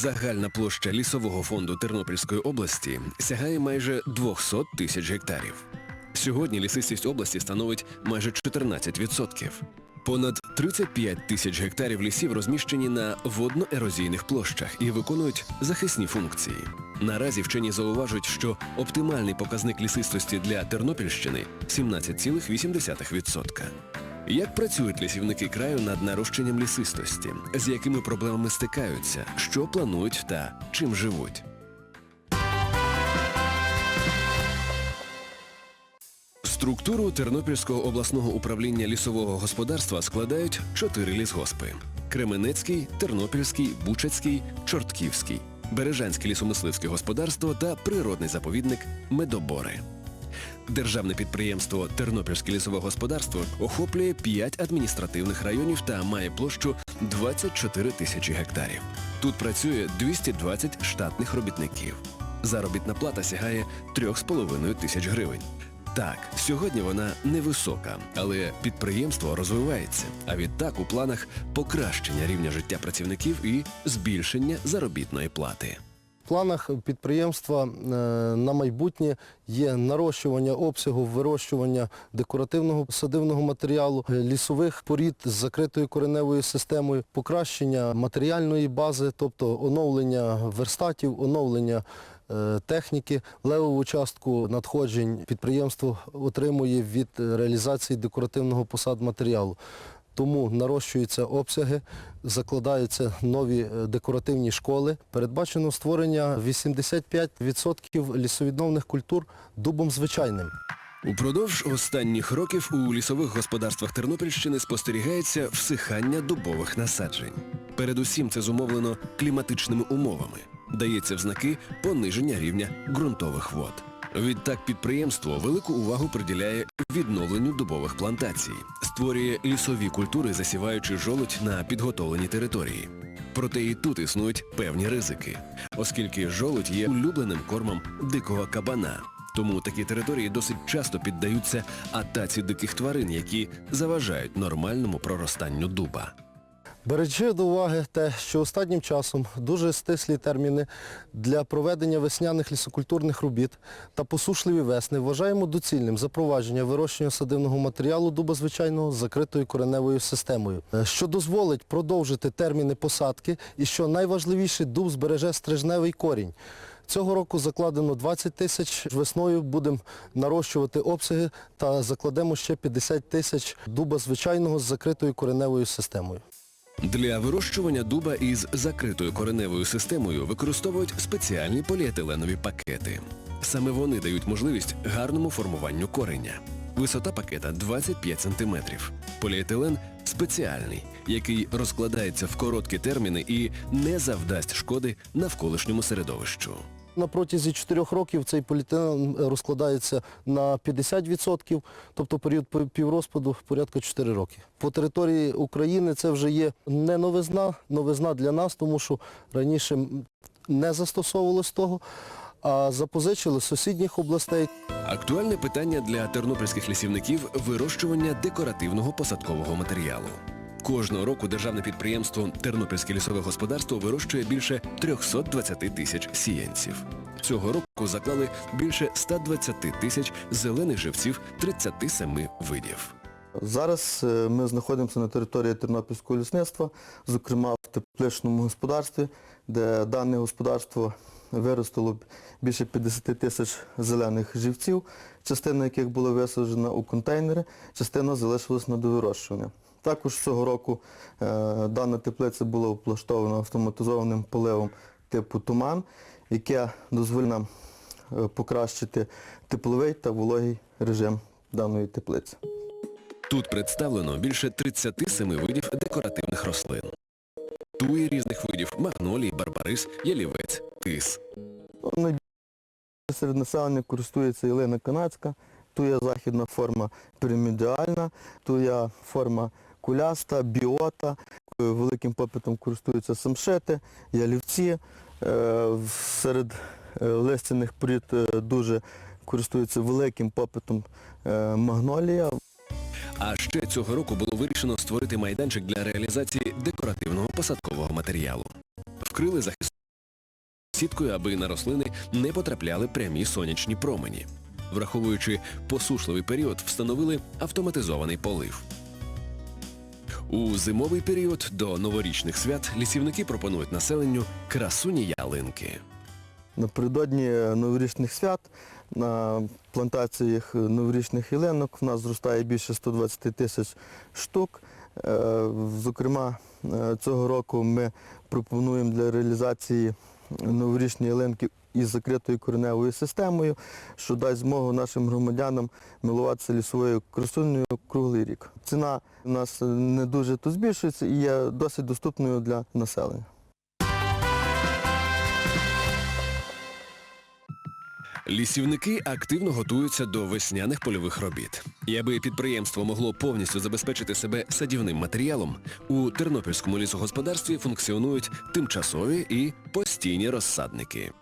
Загальна площа лісового фонду Тернопільської області сягає майже 200 тисяч гектарів. Сьогодні лісистість області становить майже 14%. Понад 35 тисяч гектарів лісів розміщені на водно-ерозійних площах і виконують захисні функції. Наразі вчені зауважують, що оптимальний показник лісистості для Тернопільщини 17,8%. Як працюють лісівники краю над нарощенням лісистості, з якими проблемами стикаються, що планують та чим живуть? Структуру Тернопільського обласного управління лісового господарства складають чотири лісгоспи: Кременецький, Тернопільський, Бучацький, Чортківський, Бережанське лісомисливське господарство та природний заповідник Медобори. Державне підприємство Тернопільське лісове господарство охоплює 5 адміністративних районів та має площу 24 тисячі гектарів. Тут працює 220 штатних робітників. Заробітна плата сягає 3,5 тисяч гривень. Так, сьогодні вона невисока, але підприємство розвивається. А відтак у планах покращення рівня життя працівників і збільшення заробітної плати. Планах підприємства е, на майбутнє є нарощування обсягу вирощування декоративного садивного матеріалу, е, лісових порід з закритою кореневою системою, покращення матеріальної бази, тобто оновлення верстатів, оновлення е, техніки. Левову частку надходжень підприємство отримує від реалізації декоративного посадматеріалу. Тому нарощуються обсяги, закладаються нові е, декоративні школи. Передбачено створення 85% лісовідновних культур дубом звичайним. Упродовж останніх років у лісових господарствах Тернопільщини спостерігається всихання дубових насаджень. Передусім це зумовлено кліматичними умовами. Дається в знаки пониження рівня ґрунтових вод. Відтак підприємство велику увагу приділяє відновленню дубових плантацій, створює лісові культури, засіваючи жолудь на підготовлені території. Проте і тут існують певні ризики, оскільки жолудь є улюбленим кормом дикого кабана. Тому такі території досить часто піддаються атаці диких тварин, які заважають нормальному проростанню дуба. Беречи до уваги те, що останнім часом дуже стислі терміни для проведення весняних лісокультурних робіт та посушливі весни вважаємо доцільним запровадження вирощення садивного матеріалу дуба звичайного з закритою кореневою системою, е, що дозволить продовжити терміни посадки і, що найважливіше, дуб збереже стрижневий корінь. Цього року закладено 20 тисяч, весною будемо нарощувати обсяги та закладемо ще 50 тисяч дуба звичайного з закритою кореневою системою. Для вирощування дуба із закритою кореневою системою використовують спеціальні поліетиленові пакети. Саме вони дають можливість гарному формуванню кореня. Висота пакета 25 см. Поліетилен спеціальний, який розкладається в короткі терміни і не завдасть шкоди навколишньому середовищу. На протязі 4 років цей поліетилен розкладається на 50%, тобто період піврозпаду порядка 4 роки. По території України це вже є не новизна, новизна для нас, тому що раніше не застосовувалось того, а запозичили з сусідніх областей. Актуальне питання для тернопільських лісівників вирощування декоративного посадкового матеріалу. Кожного року державне підприємство Тернопільське лісове господарство вирощує більше 320 тисяч сіянців. Цього року заклали більше 120 тисяч зелених живців 37 видів. Зараз е, ми знаходимося на території Тернопільського лісництва, зокрема в тепличному господарстві, де дане господарство виростило більше 50 тисяч зелених живців, частина яких була висаджена у контейнери, частина залишилась на довирощування. Також цього року е, дана теплиця була облаштована автоматизованим поливом типу туман, яке дозволить нам е, покращити тепловий та вологий режим даної теплиці. Тут представлено більше 37 видів декоративних рослин. Туї різних видів магнолій, барбарис, ялівець, тис. Найбільше серед населення користується ялина канадська, туя західна форма пірамідіальна, туя форма куляста, біота. Е, Великим попитом користуються самшети, ялівці. Е, Серед е, листяних порід дуже користуються великим попитом магнолія. А ще цього року було вирішено створити майданчик для реалізації декоративного посадкового матеріалу. Вкрили захисну сіткою, аби на рослини не потрапляли прямі сонячні промені. Враховуючи посушливий період, встановили автоматизований полив. У зимовий період до новорічних свят лісівники пропонують населенню красуні ялинки. Напередодні новорічних свят на плантаціях новорічних ялинок в нас зростає більше 120 тисяч штук. Е, Зокрема, е, цього року ми пропонуємо для реалізації новорічні ялинки із закритою кореневою системою, що дасть змогу нашим громадянам милуватися лісовою красунею круглий рік. Ціна у нас не дуже тут збільшується і є досить доступною для населення. Лісівники активно готуються до весняних польових робіт. І аби підприємство могло повністю забезпечити себе садівним матеріалом, у Тернопільському лісогосподарстві функціонують тимчасові і постійні розсадники.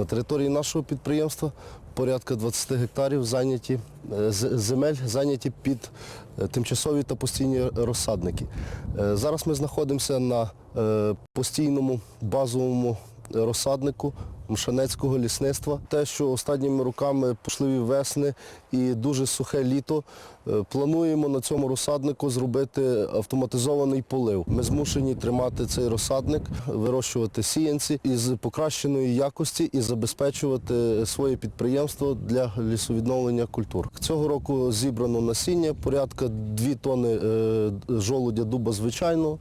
На території нашого підприємства порядка 20 гектарів зайняті, е, земель зайняті під е, тимчасові та постійні розсадники. Е, Зараз ми знаходимося на постійному базовому розсаднику Мшанецького лісництва. Те, що останніми роками пошливі весни і дуже сухе літо, е, плануємо на цьому розсаднику зробити автоматизований полив. Ми змушені тримати цей розсадник, вирощувати сіянці із покращеної якості і забезпечувати своє підприємство для лісовідновлення культур. Цього року зібрано насіння, порядка 2 тони е, жолудя дуба звичайного,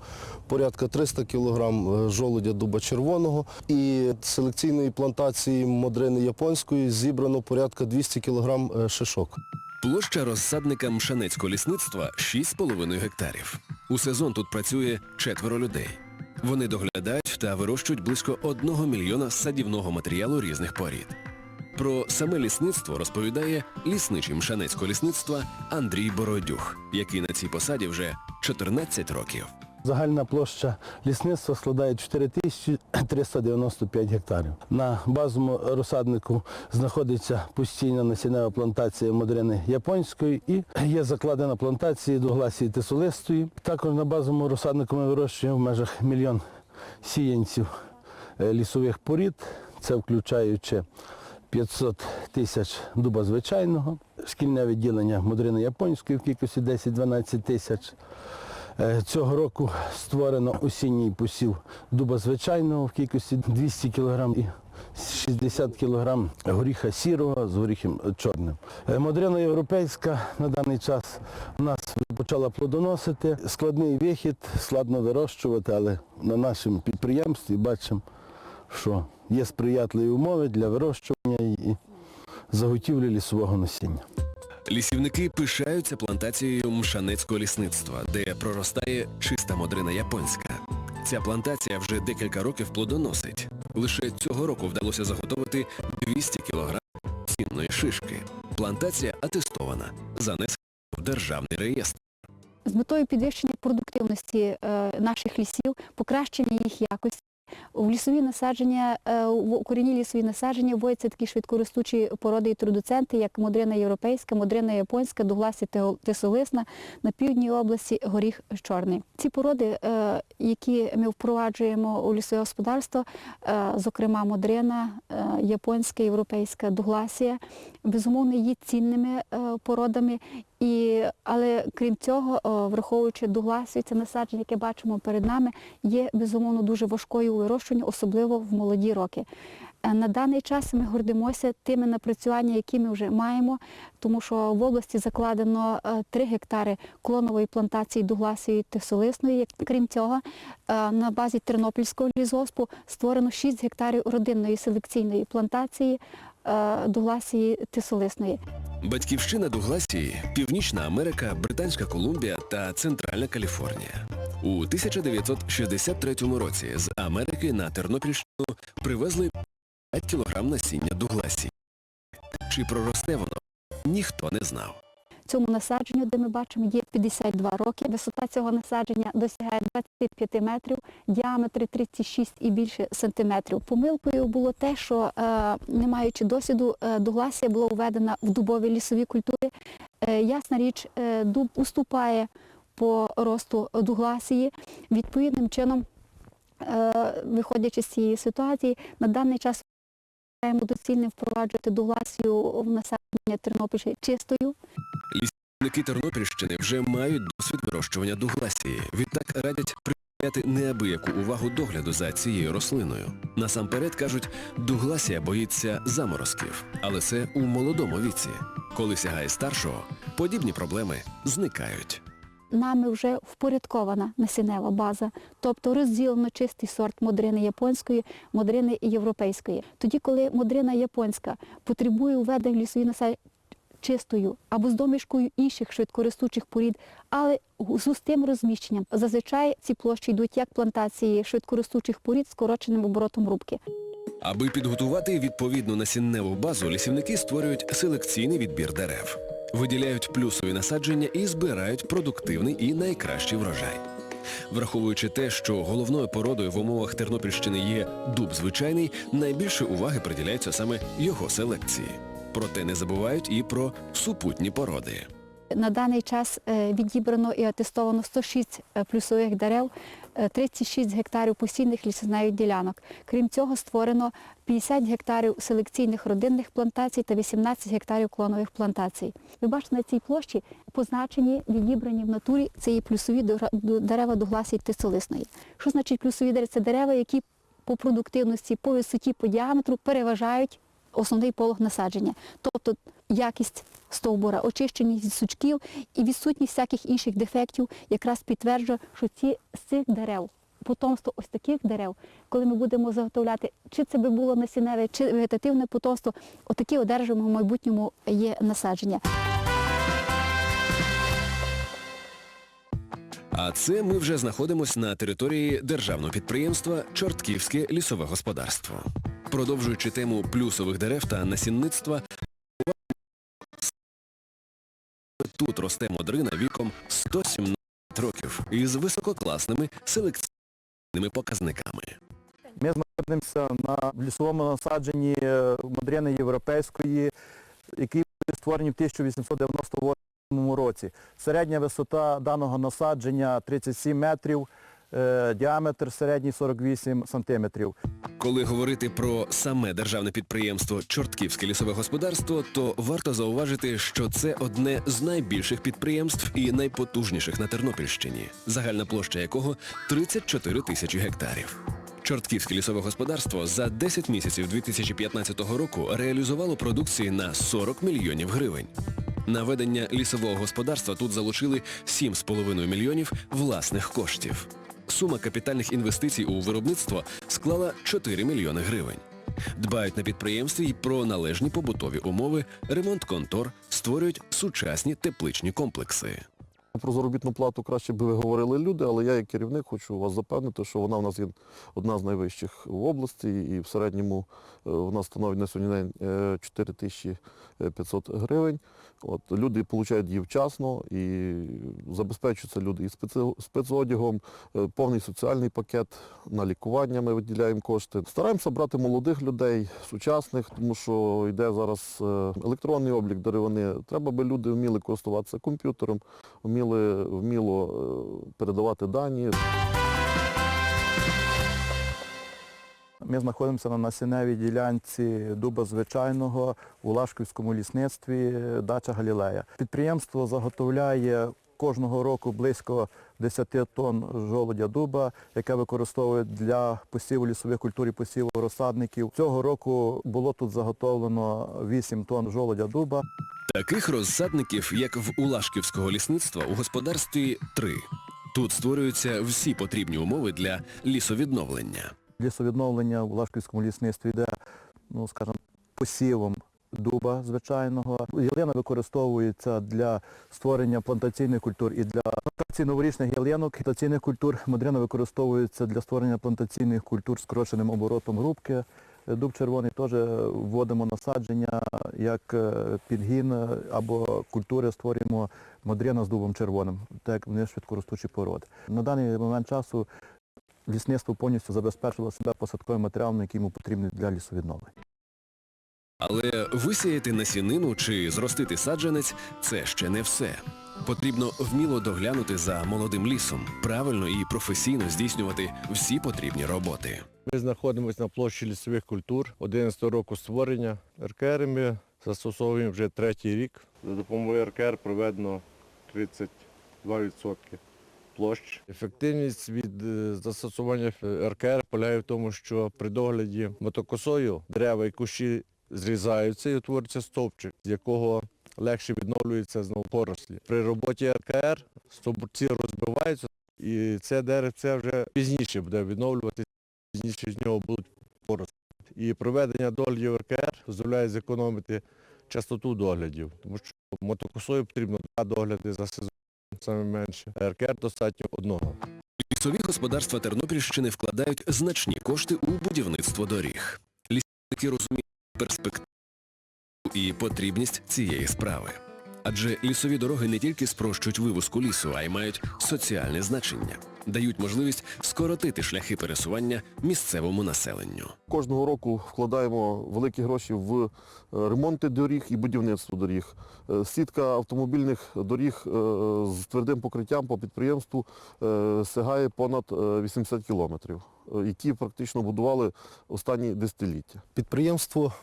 порядка 300 кг жолудя дуба червоного і селекційної плантації модрини японської зібрано порядка 200 кг шишок. Площа розсадника Мшанецького лісництва 6,5 гектарів. У сезон тут працює четверо людей. Вони доглядають та вирощують близько 1 мільйона садівного матеріалу різних порід. Про саме лісництво розповідає лісничий Мшанецького лісництва Андрій Бородюх, який на цій посаді вже 14 років. Загальна площа лісництва складає 4395 гектарів. На базовому розсаднику знаходиться постійна насіннева плантація модрини японської і є закладена плантація догласії тисолистої. Також на базовому розсаднику ми вирощуємо в межах мільйон сіянців е, лісових порід. Це включаючи 500 тисяч дуба звичайного, шкільне відділення модрини японської в кількості 10-12 тисяч. Е, Цього року створено осінній посів дуба звичайного в кількості 200 кг і 60 кг горіха сірого з горіхом чорним. Е, Модрина європейська на даний час у нас почала плодоносити. Складний вихід, складно вирощувати, але на нашому підприємстві бачимо, що є сприятливі умови для вирощування і заготівлі лісового насіння. Лісівники пишаються плантацією Мшанецького лісництва, де проростає чиста модрина японська. Ця плантація вже декілька років плодоносить. Лише цього року вдалося заготовити 200 кг цінної шишки. Плантація атестована, занесена в державний реєстр. з метою підвищення продуктивності е, наших лісів, покращення їх якості. В лісові насадження, е, в корінні лісові насадження вводяться такі швидкоростучі породи і трудоценти, як модрина європейська, модрина японська, дугласі тисолисна, на півдній області горіх чорний. Ці породи, е, які ми впроваджуємо у лісове господарство, е, зокрема модрина, е, японська, європейська, дугласія, безумовно є цінними е, породами і, але крім цього, враховуючи дугласію, це насадження, яке бачимо перед нами, є безумовно дуже важкою у вирощуванні, особливо в молоді роки. Е, На даний час ми гордимося тими напрацюваннями, які ми вже маємо, тому що в області закладено 3 гектари клонової плантації дугласії тисолисної. Крім цього, е, на базі Тернопільського лісгоспу створено 6 гектарів родинної селекційної плантації е, дугласії тисолисної. Батьківщина Дугласії, Північна Америка, Британська Колумбія та Центральна Каліфорнія. У 1963 році з Америки на Тернопільщину привезли 5 кілограм насіння Дугласії. Чи проросте воно, ніхто не знав. Цьому насадженню, де ми бачимо, є 52 роки. Висота цього насадження досягає 25 метрів, діаметри 36 і більше сантиметрів. Помилкою було те, що е, не маючи досвіду, е, дугласія була введена в дубові лісові культури. Е, ясна річ, дуб уступає по росту дугласії. Відповідним чином Виходячи з цієї ситуації, на даний час вважаємо доцільним впроваджувати дугласію в насадження Тернопільщини чистою. Лісники Тернопільщини вже мають досвід вирощування дугласії. Відтак радять приділяти неабияку увагу догляду за цією рослиною. Насамперед кажуть, дугласія боїться заморозків, але це у молодому віці. Коли сягає старшого, подібні проблеми зникають. Нами вже впорядкована насіннева база, тобто розділено чистий сорт модрини японської, модрини європейської. Тоді, коли модрина японська потребує введення лісові насадження чистою або з домішкою інших швидкоростучих порід, але з густим розміщенням. Зазвичай ці площі йдуть як плантації швидкоростучих порід з скороченим оборотом рубки. Аби підготувати відповідну насінневу базу, лісівники створюють селекційний відбір дерев. Виділяють плюсові насадження і збирають продуктивний і найкращий врожай. Враховуючи те, що головною породою в умовах Тернопільщини є дуб звичайний, найбільше уваги приділяється саме його селекції. Проте не забувають і про супутні породи. На даний час е, відібрано і атестовано 106 е, плюсових дерев, е, 36 гектарів постійних лісознають ділянок. Крім цього, створено 50 гектарів селекційних родинних плантацій та 18 гектарів клонових плантацій. Ви бачите, на цій площі позначені, відібрані в натурі це плюсові дерева дугласії тисолисної. Що значить плюсові дерева? Це дерева, які по продуктивності, по висоті, по діаметру переважають основний полог насадження. Тобто якість стовбура, очищеність від сучків і відсутність всяких інших дефектів якраз підтверджує, що ці з цих дерев, потомство ось таких дерев, коли ми будемо заготовляти, чи це би було насінневе, чи вегетативне потомство, отакі одержимо в майбутньому є насадження. А це ми вже знаходимося на території державного підприємства Чортківське лісове господарство. Продовжуючи тему плюсових дерев та насінництва, тут росте модрина віком 117 років із висококласними селекційними показниками. Ми знаходимося на лісовому насадженні е, модрини європейської, який був створений в 1898 році. Середня висота даного насадження 37 метрів, е, діаметр середній 48 сантиметрів. Коли говорити про саме державне підприємство Чортківське лісове господарство, то варто зауважити, що це одне з найбільших підприємств і найпотужніших на Тернопільщині, загальна площа якого 34 тисячі гектарів. Чортківське лісове господарство за 10 місяців 2015 року реалізувало продукції на 40 мільйонів гривень. На ведення лісового господарства тут залучили 7,5 мільйонів власних коштів. Сума капітальних інвестицій у виробництво склала 4 мільйони гривень. Дбають на підприємстві й про належні побутові умови, ремонт контор, створюють сучасні тепличні комплекси. Про заробітну плату краще би говорили люди, але я як керівник хочу вас запевнити, що вона в нас є одна з найвищих в області і в середньому е, вона становить на сьогодні день е, 4500 гривень. От, люди отримують її вчасно і забезпечуються люди і спецодягом, е, повний соціальний пакет на лікування ми виділяємо кошти. Стараємося брати молодих людей, сучасних, тому що йде зараз е, електронний облік деревини. Треба би люди вміли користуватися комп'ютером, вміли вміло е, передавати дані. Ми знаходимося на насінневій ділянці дуба звичайного у Лашківському лісництві е, дача Галілея. Підприємство заготовляє кожного року близько 10 тонн жолудя дуба, яке використовує для посіву лісових культур і посіву розсадників. Цього року було тут заготовлено 8 тонн жолудя дуба. Таких розсадників, як в Улашківського лісництва, у господарстві три. Тут створюються всі потрібні умови для лісовідновлення. Лісовідновлення в Лашківському лісництві йде, ну скажімо, посівом дуба звичайного. Ялина використовується для створення плантаційних культур і для плантації новорічних ялинок, плантаційних культур. Модрина використовується для створення плантаційних культур з скороченим оборотом грубки. Дуб червоний теж вводимо насадження як е, підгін або культури створюємо модрина з дубом червоним, так як вони швидкоростучі породи. На даний момент часу лісництво повністю забезпечило себе посадковим матеріалом, який йому потрібний для лісовідновлення. Але висіяти насінину чи зростити саджанець це ще не все. Потрібно вміло доглянути за молодим лісом, правильно і професійно здійснювати всі потрібні роботи. Ми знаходимося на площі лісових культур 11 року створення. РКР ми застосовуємо вже третій рік. За допомогою РКР проведено 32% площ. Ефективність від е, застосування РКР полягає в тому, що при догляді мотокосою дерева і кущі зрізаються і утворюється стовпчик, з якого легше відновлюється знову порослі. При роботі РКР стовбурці розбиваються, і це деревце вже пізніше буде відновлюватися пізніше з нього будуть поросли. І проведення доглядів РКР дозволяє зекономити частоту доглядів, тому що мотокосою потрібно два догляди за сезон, саме менше. РКР достатньо одного. Лісові господарства Тернопільщини вкладають значні кошти у будівництво доріг. Лісники розуміють перспективу і потрібність цієї справи. Адже лісові дороги не тільки спрощують вивозку лісу, а й мають соціальне значення, дають можливість скоротити шляхи пересування місцевому населенню. Кожного року вкладаємо великі гроші в е, ремонти доріг і будівництво доріг. Е, Сітка автомобільних доріг е, з твердим покриттям по підприємству сягає понад е, 80 кілометрів, які практично будували останні десятиліття. Підприємство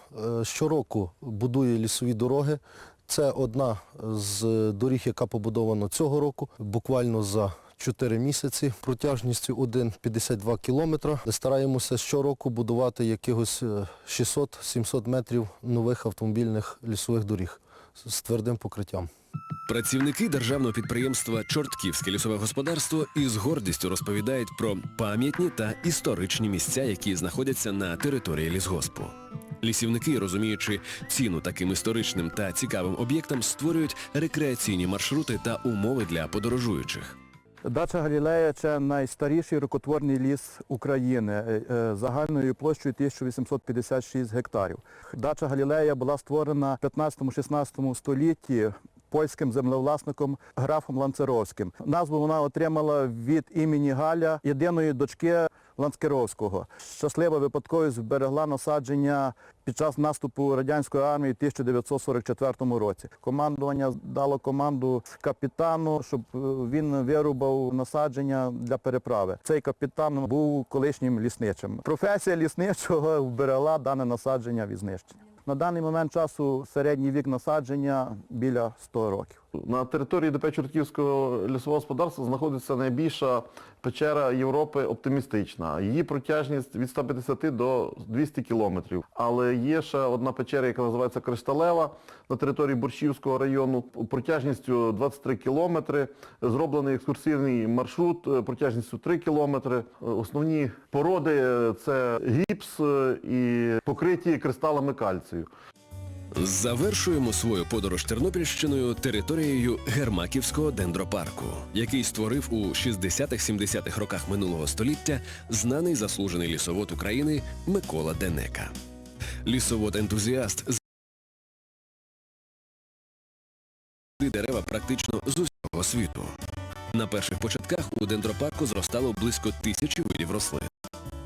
щороку будує лісові дороги. Це одна з доріг, яка побудована цього року, буквально за 4 місяці, протяжністю 1,52 кілометра. Стараємося щороку будувати якихось е, 600-700 метрів нових автомобільних лісових доріг з твердим покриттям. Працівники державного підприємства Чортківське лісове господарство із гордістю розповідають про пам'ятні та історичні місця, які знаходяться на території лісгоспу. Лісівники, розуміючи ціну таким історичним та цікавим об'єктам, створюють рекреаційні маршрути та умови для подорожуючих. Дача Галілея це найстаріший рукотворний ліс України е, е, загальною площею 1856 гектарів. Дача Галілея була створена в 15-16 столітті польським землевласником графом Ланцеровським. Назву вона отримала від імені Галя, єдиної дочки Ланскеровського. Щаслива випадковість зберегла насадження під час наступу радянської армії в 1944 році. Командування дало команду капітану, щоб е, він вирубав насадження для переправи. Цей капітан був колишнім лісничим. Професія лісничого вберегла дане насадження від знищення. На даний момент часу середній вік насадження біля 100 років. На території ДП Чортківського лісового господарства знаходиться найбільша печера Європи оптимістична. Її протяжність від 150 до 200 кілометрів. Але є ще одна печера, яка називається Кришталева на території Борщівського району протяжністю 23 кілометри. Зроблений екскурсивний маршрут е, протяжністю 3 кілометри. Е, Основні породи е, це гіпс і покриті кристалами кальцію. Завершуємо свою подорож Тернопільщиною територією Гермаківського дендропарку, який створив у 60-70-х роках минулого століття знаний заслужений лісовод України Микола Денека. Лісовод-ентузіаст дерева практично з усього світу. На перших початках у дендропарку зростало близько тисячі видів рослин.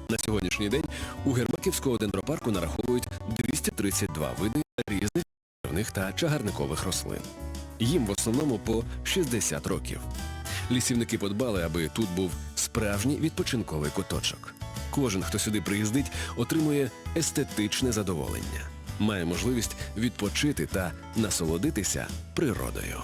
На сьогоднішній день у Гермаківського дендропарку нараховують 232 види різних лісівних та чагарникових рослин. Їм в основному по 60 років. Лісівники подбали, аби тут був справжній відпочинковий куточок. Кожен, хто сюди приїздить, отримує естетичне задоволення, має можливість відпочити та насолодитися природою.